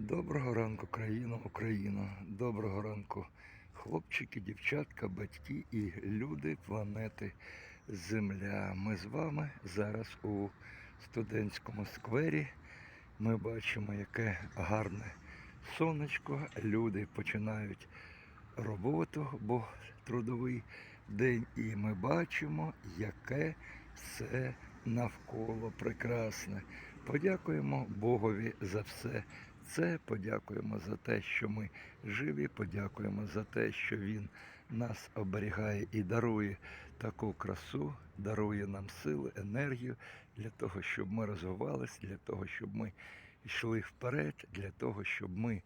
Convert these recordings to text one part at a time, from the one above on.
Доброго ранку, країна, Україна. Доброго ранку, хлопчики, дівчатка, батьки і люди планети Земля. Ми з вами зараз у студентському сквері. Ми бачимо, яке гарне сонечко. Люди починають роботу, бо трудовий день. І ми бачимо, яке все навколо прекрасне. Подякуємо Богові за все це. Подякуємо за те, що ми живі. Подякуємо за те, що Він нас оберігає і дарує таку красу, дарує нам сили, енергію для того, щоб ми розвивались, для того, щоб ми йшли вперед, для того, щоб ми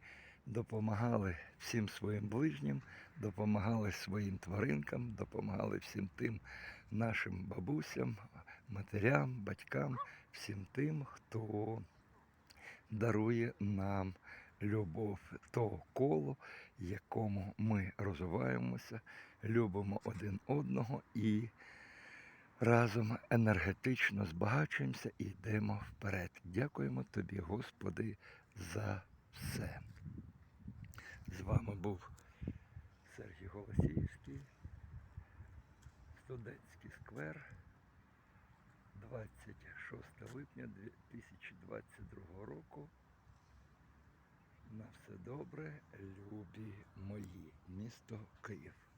допомагали всім своїм ближнім, допомагали своїм тваринкам, допомагали всім тим нашим бабусям, матерям, батькам, всім тим, хто дарує нам любов, то коло, якому ми розвиваємося, любимо один одного і разом енергетично збагачуємося і йдемо вперед. Дякуємо тобі, Господи, за все. З вами був Сергій Голосіївський, студентський сквер. 26 липня 2022 року. На все добре, любі мої, місто Київ.